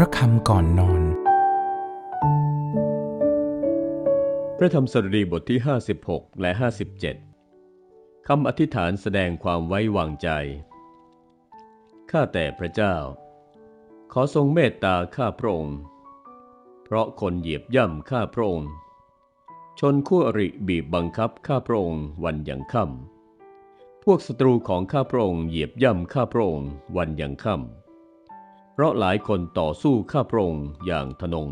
พระคำก่อนนอน พระธรรมสดุดีบทที่ 56 และ 57 คำอธิษฐานแสดงความไว้วางใจ ข้าแต่พระเจ้า ขอทรงเมตตาข้าพระองค์ เพราะคนเหยียบย่ำข้าพระองค์ ชนคู่อริบีบบังคับข้าพระองค์วันอยังค่ำพวกศัตรูของข้าพระองค์เหยียบย่ำข้าพระองค์วันยังค่ำ เพราะหลายคนต่อสู้ข้าพระองค์อย่างทนง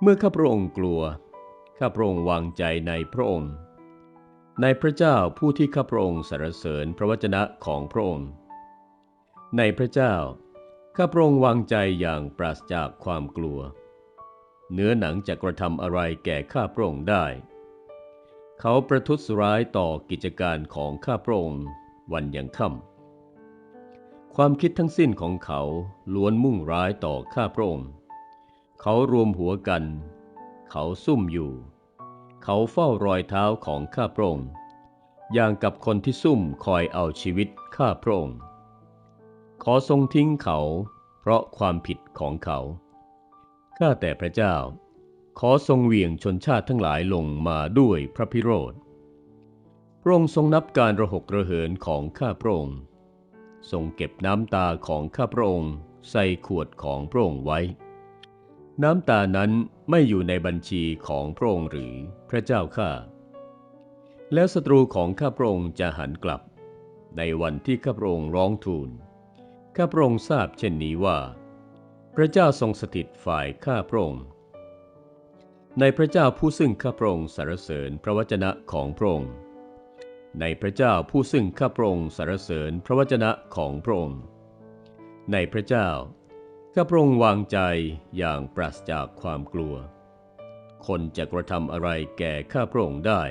เมื่อข้าพระองค์กลัว ข้าพระองค์วางใจในพระองค์ ในพระเจ้าผู้ที่ข้าพระองค์สรรเสริญพระวจนะของพระองค์ ในพระเจ้า ข้าพระองค์วางใจอย่างปราศจากความกลัว เนื้อหนังจะกระทำอะไรแก่ข้าพระองค์ได้ เขาประทุษร้ายต่อกิจการของข้าพระองค์วันยังค่ำ ความคิดทั้งสิ้นของเขาล้วนมุ่งร้ายต่อข้าพระองค์ เขารวมหัวกัน เขาซุ่มอยู่ เขาเฝ้ารอยเท้าของข้าพระองค์อย่างกับคนที่ซุ่มคอยเอาชีวิตข้าพระองค์ ขอทรงทิ้งเขาเพราะความผิดของเขา ข้าแต่พระเจ้า ขอทรงเหวี่ยงชนชาติทั้งหลายลงมาด้วยพระพิโรธพระองค์ทรงนับการระหกระเหินของข้าพระองค์ ทรงเก็บน้ำตาของข้าพระองค์ใส่ขวดของพระองค์ไว้ น้ำตานั้นไม่อยู่ในบัญชีของพระองค์หรือพระเจ้าข้าแล้วศัตรูของข้าพระองค์จะหันกลับ ในวันที่ข้าพระองค์ร้องทูลข้าพระองค์ทราบเช่นนี้ว่า พระเจ้าทรงสถิตฝ่ายข้าพระองค์ในพระเจ้าผู้ซึ่งข้าพระองค์สรรเสริญพระวจนะของพระองค์ ในพระเจ้าผู้ซึ่งข้าพระองค์สรรเสริญพระวจนะของพระองค์ ในพระเจ้าข้าพระองค์วางใจอย่างปราศจากความกลัว คนจะกระทำอะไรแก่ข้าพระองค์ได้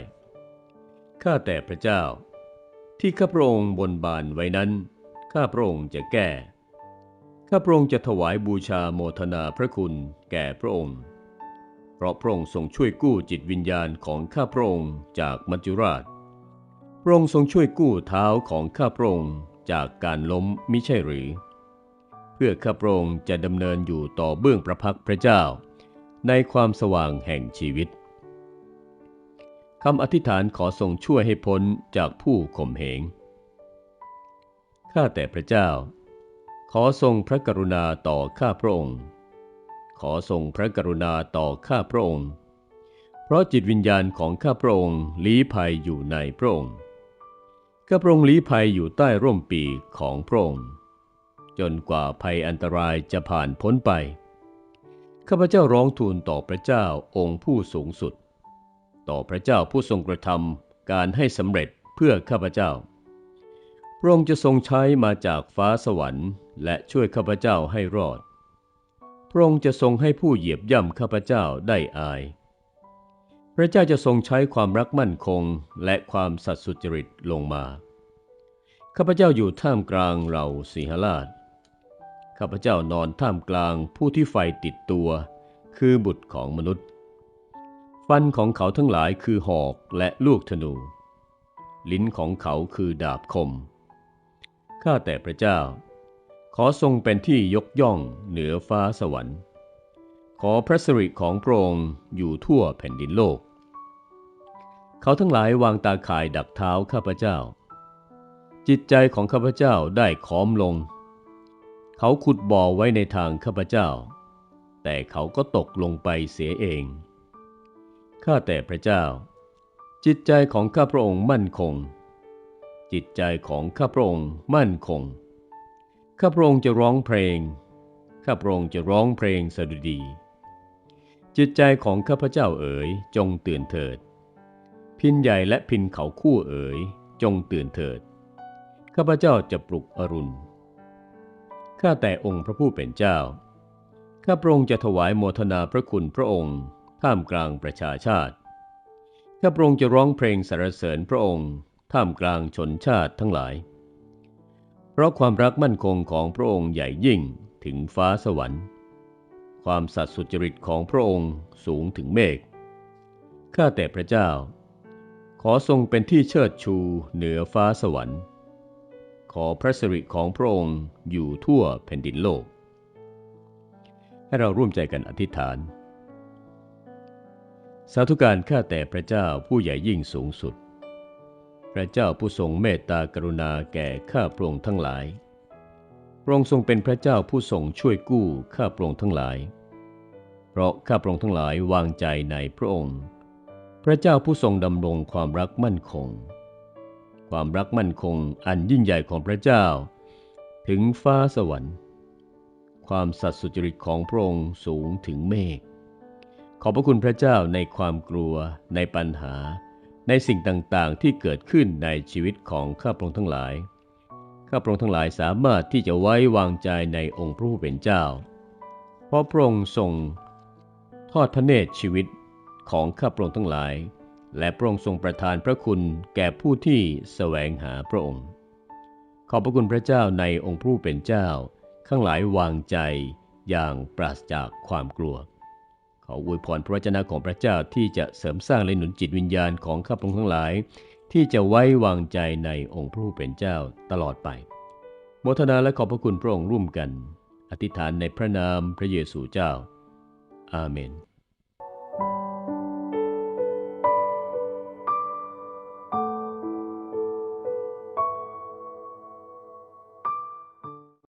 ข้าแต่พระเจ้า ที่ข้าพระองค์บนบานไว้นั้น ข้าพระองค์จะแก้ ข้าพระองค์จะถวายบูชาโมทนาพระคุณแก่พระองค์ เพราะพระองค์ทรงช่วยกู้จิตวิญญาณของข้าพระองค์จากมัจจุราช พระองค์ทรงช่วยกู้เท้าของข้าพระองค์จากการล้มมิใช่หรือ เพื่อข้าพระองค์จะดำเนินอยู่ต่อเบื้องประพักพระเจ้า ในความสว่างแห่งชีวิตคำอธิษฐานขอทรงช่วยให้พ้นจากผู้ข่มเหง ข้าแต่พระเจ้า ขอทรงพระกรุณาต่อข้าพระองค์ ขอทรงพระกรุณาต่อข้าพระองค์ เพราะจิตวิญญาณของข้าพระองค์ลี้ภัยอยู่ในพระองค์ ข้าพระองลี้ภัยอยู่ใต้ร่มปีกของพระองค์จนกว่าภัยอันตรายจะผ่านพ้นไป ข้าพเจ้าร้องทูลต่อพระเจ้าองค์ผู้สูงสุด ต่อพระเจ้าผู้ทรงกระทำการให้สำเร็จเพื่อข้าพเจ้า พระองค์จะทรงใช้มาจากฟ้าสวรรค์ และช่วยข้าพเจ้าให้รอด พระองค์จะทรงให้ผู้เหยียบย่ำข้าพเจ้าได้อาย พระเจ้าจะทรงใช้ความรักมั่นคงและความสัตย์สุจริตลงมา ข้าพเจ้าอยู่ท่ามกลางเหล่าสิหราช ข้าพเจ้านอนท่ามกลางผู้ที่ไฟติดตัว คือบุตรของมนุษย์ ฟันของเขาทั้งหลายคือหอกและลูกธนู ลิ้นของเขาคือดาบคม ข้าแต่พระเจ้า ขอทรงเป็นที่ยกย่องเหนือฟ้าสวรรค์ ขอพระสิริของพระองค์อยู่ทั่วแผ่นดินโลก เขาทั้งหลายวางตาข่ายดักเท้าข้าพเจ้า จิตใจของข้าพเจ้าได้ขอมลง เขาขุดบ่อไว้ในทางข้าพเจ้า แต่เขาก็ตกลงไปเสียเอง ข้าแต่พระเจ้า จิตใจของข้าพระองค์มั่นคง จิตใจของข้าพระองค์มั่นคง ข้าพระองค์จะร้องเพลง ข้าพระองค์จะร้องเพลงสดุดี จิตใจของข้าพเจ้าเอ๋ยจงตื่นเถิด พินใหญ่และพินเขาคู่เอ๋ยจงตื่นเถิด ข้าพเจ้าจะปลุกอรุณ ข้าแต่องค์พระผู้เป็นเจ้า ข้าพระองค์จะถวายโมทนาพระคุณพระองค์ท่ามกลางประชาชาติ ข้าพระองค์จะร้องเพลงสรรเสริญพระองค์ท่ามกลางชนชาติทั้งหลาย เพราะความรักมั่นคงของพระองค์ใหญ่ยิ่งถึงฟ้าสวรรค์ ความสัตย์สุจริตของพระองค์สูงถึงเมฆ ข้าแต่พระเจ้า ขอทรงเป็นที่เชิดชูเหนือฟ้าสวรรค์ ขอพระสิริของพระองค์อยู่ทั่วแผ่นดินโลก ให้เราร่วมใจกันอธิษฐาน สาธุการข้าแต่พระเจ้าผู้ใหญ่ยิ่งสูงสุด พระเจ้าผู้ทรงเมตตากรุณาแก่ข้าพระองค์ทั้งหลาย พระองค์ทรงเป็นพระเจ้าผู้ทรงช่วยกู้ข้าพระองค์ทั้งหลาย เพราะข้าพระองค์ทั้งหลายวางใจในพระองค์ พระเจ้าผู้ทรงดำรงความรักมั่นคง ความรักมั่นคงอันยิ่งใหญ่ของพระเจ้า ถึงฟ้าสวรรค์ ความสัตย์สุจริตของพระองค์สูงถึงเมฆ ขอบพระคุณพระเจ้าในความกลัว ในปัญหา ในสิ่งต่างๆที่เกิดขึ้นในชีวิตของข้าพระองค์ทั้งหลาย ข้าพระองค์ทั้งหลายสามารถที่จะไว้วางใจในองค์พระผู้เป็นเจ้า เพราะพระองค์ทรงทอดพระเนตรชีวิตของข้าพระองค์ทั้งหลาย และพระองค์ทรงประทานพระคุณแก่ผู้ที่แสวงหาพระองค์ ขอบพระคุณพระเจ้าในองค์พระผู้เป็นเจ้า ข้างหลายวางใจอย่างปราศจากความกลัว ขออวยพรพระวจนะของพระเจ้าที่จะเสริมสร้างและหนุนจิตวิญญาณของข้าพระองค์ทั้งหลาย ที่จะไว้วางใจในองค์พระผู้เป็นเจ้าตลอดไป โมทนาและขอบพระคุณพระองค์ร่วมกัน อธิษฐานในพระนามพระเยซูเจ้า อาเมน